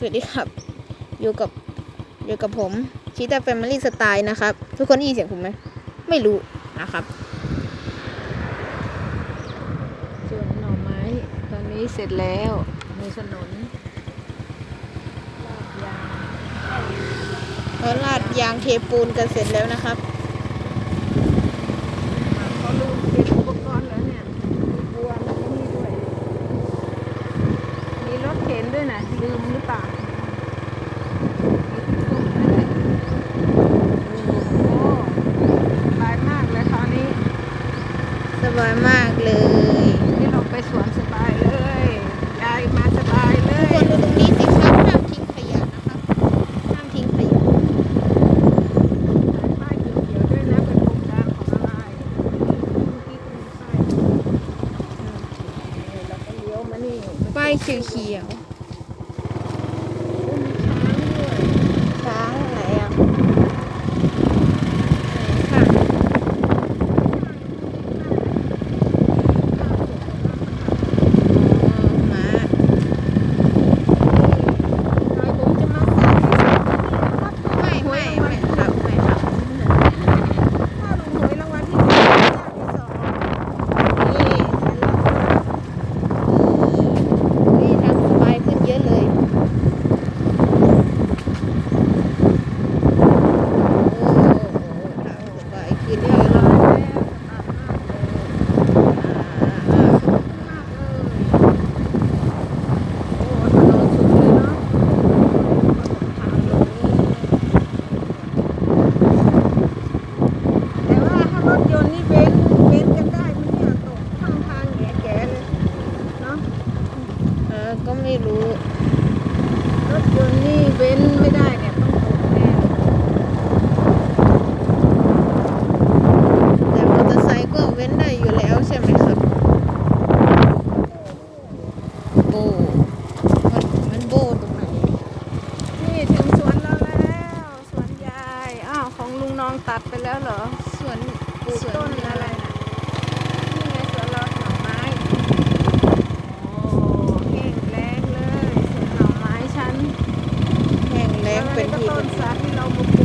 สวัสดีครับ อยู่กับอยู่กับผมชีตาแฟมิลี่สไตล์นะครับ ทุกคนได้ยินเสียงผมไหมไม่รู้นะครับ ส่วนหน่อไม้ ตอนนี้เสร็จแล้วมีขนนลาดยางแล้วลาดยางเทปูนกันเสร็จแล้วนะครับ เขาลืมเก็บอุปกรณ์แล้วเนี่ยมีบัวแล้วก็นี่ด้วย มีรถเข็ นด้วยนะลืมหรือเปล่ามีที่ทุบด้วยโอ้โหสบายมากเลยคราวนี้สบายมากเลยนี่เราไปสวนสบายเลยยายมาสบายเลทุกยคนดูตรงนี้สิครับห้ามทิ้งขยะนะครับห้ามทิ้งขยะป้ายเขียวๆด้วยนะเป็นโครงการของอะไรเมื่อกี้ก็มีป้ายนี่เราก็เลี้ยวมานี่ ป้ายเขียวโอ้มีช้างด้วยๆช้างไหนอะไหนค่ะอ๋อม้า นายผมจะมาใส่ครับ ไม่ไม่ไม่ครับไม่ครับ ถ้าลงหวยรางวัลที่หนึ่งที่สอง นี่นี่นั่งสบายขึ้นเยอะเลยโอ้โหนั่งสบายขึ้นเยอะเลย แต่ว่าถ้ารถยนต์นี่เว้นเว้นกันได้ไหมเนี่ยตกข้างทางแง่ๆเลยเนาะ เออก็ไม่รู้ รถยนต์นี่เว้นไม่ได้เนี่ยต้องตกแน่เลย แต่มอเตอร์ไซค์ก็ เว้นได้อยู่แล้วใช่ไหมครับโบมันมันโบตรงไหนนี่ถึงสวนเราแล้วสวนยายอ้าวของลุงน้องตัดไปแล้วเหรอสวนปลูกสวนต้นอะไรน่ะนี่ไงสวนเราหน่อไม้โอ้แห้งแล้งเลยสวนหน่อไม้ฉันแห้งแล้งเป็นแล้วที่ก็ต้นสาที่เราบุก